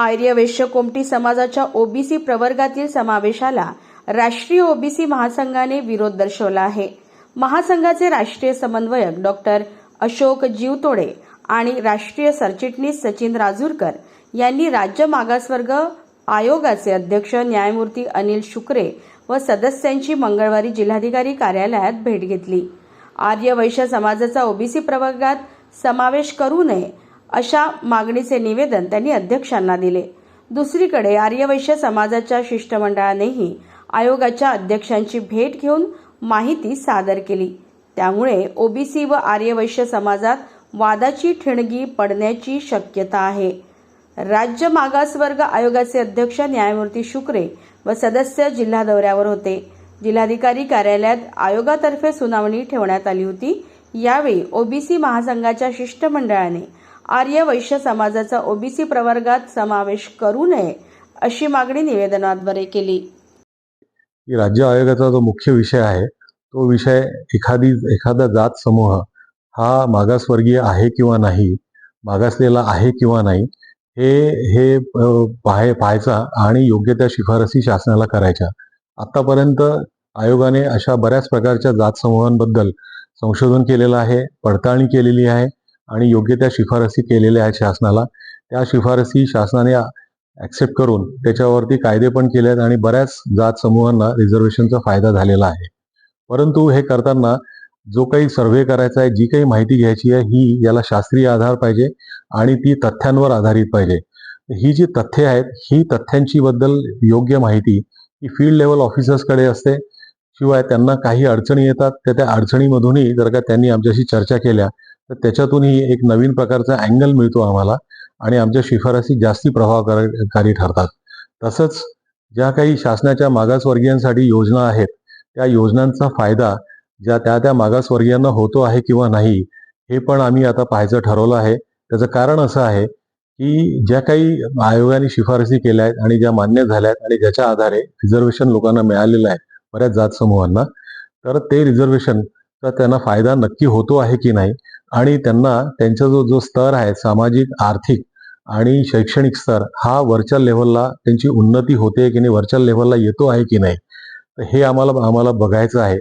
आर्य वैश्य कोमटी समाजाच्या ओबीसी प्रवर्गातील समावेशाला राष्ट्रीय ओबीसी महासंघाने विरोध दर्शवला आहे. महासंघाचे राष्ट्रीय समन्वयक डॉक्टर अशोक जीवतोडे आणि राष्ट्रीय सरचिटणीस सचिन राजूरकर यांनी राज्य मागासवर्ग आयोगाचे अध्यक्ष न्यायमूर्ती अनिल शुक्रे व सदस्यांची मंगळवारी जिल्हाधिकारी कार्यालयात भेट घेतली. आर्य वैश्य समाजाचा ओबीसी प्रवर्गात समावेश करू नये अशा मागणीचे निवेदन त्यांनी अध्यक्षांना दिले. दुसरीकडे आर्यवैश्य समाजाच्या शिष्टमंडळानेही आयोगाच्या अध्यक्षांची भेट घेऊन माहिती सादर केली. त्यामुळे ओबीसी व आर्यवैश्य समाजात वादाची ठिणगी पडण्याची शक्यता आहे. राज्य मागासवर्ग आयोगाचे अध्यक्ष न्यायमूर्ती शुक्रे व सदस्य जिल्हा दौऱ्यावर होते. जिल्हाधिकारी कार्यालयात आयोगातर्फे सुनावणी ठेवण्यात आली होती. यावेळी ओबीसी महासंघाच्या शिष्टमंडळाने आर्य वैश्य समाजाचा ओबीसी प्रवर्गात समावेश करू नये अशी मागणी निवेदनाद्वारे केली. की राज्य आयोगाचा जो मुख्य विषय आहे तो विषय एखादी एखादा जात समूह हा मागासवर्गीय आहे किंवा नाही मागासलेला आहे किंवा नाही हे हे पाहाय पाहायचा आणि योग्य त्या शिफारसी शासनाला करायच्या. आतापर्यंत आयोगाने अशा बऱ्याच प्रकारच्या जात समूहांबद्दल संशोधन केलेलं आहे पडताळणी केलेली आहे. आणि योग्य त्या शिफारसी केलेल्या आहेत शासनाला. त्या शिफारसी शासनाने ऍक्सेप्ट करून त्याच्यावरती कायदे पण केले आहेत आणि बऱ्याच जात समूहांना रिझर्वेशनचा फायदा झालेला आहे. परंतु हे करताना जो काही सर्व्हे करायचा आहे जी काही माहिती घ्यायची आहे ही याला शास्त्रीय आधार पाहिजे आणि ती तथ्यांवर आधारित पाहिजे. ही जी तथ्ये आहेत ही तथ्यांची बद्दल योग्य माहिती ही फील्ड लेवल ऑफिसर्सकडे असते. शिवाय त्यांना काही अडचणी येतात तर त्या अडचणीमधूनही जर का त्यांनी आमच्याशी चर्चा केल्या तर त्याच्यातूनही एक नवीन प्रकारचा अँगल मिळतो आम्हाला आणि आमच्या शिफारसी जास्ती प्रभावकारी ठरतात. तसंच ज्या काही शासनाच्या मागासवर्गीयांसाठी योजना आहेत त्या योजनांचा फायदा ज्या त्या त्या मागासवर्गीयांना होतो आहे किंवा नाही हे पण आम्ही आता पाहायचं ठरवलं आहे. त्याचं कारण असं आहे की ज्या काही आयोगाने शिफारसी केल्या आहेत आणि ज्या मान्य झाल्या आहेत आणि ज्याच्या आधारे रिझर्वेशन लोकांना मिळालेलं आहे बऱ्याच जात समूहांना तर ते रिझर्वेशन तर त्यांना फायदा नक्की होतो आहे की नाही? आणि त्यांना त्यांचा जो जो स्तर आहे सामाजिक आर्थिक आणि शैक्षणिक स्तर हा वरच्या लेव्हलला त्यांची उन्नती होते की नाही? वरच्या लेव्हलला येतो आहे की नाही? तर हे आम्हाला आम्हाला बघायचं आहे.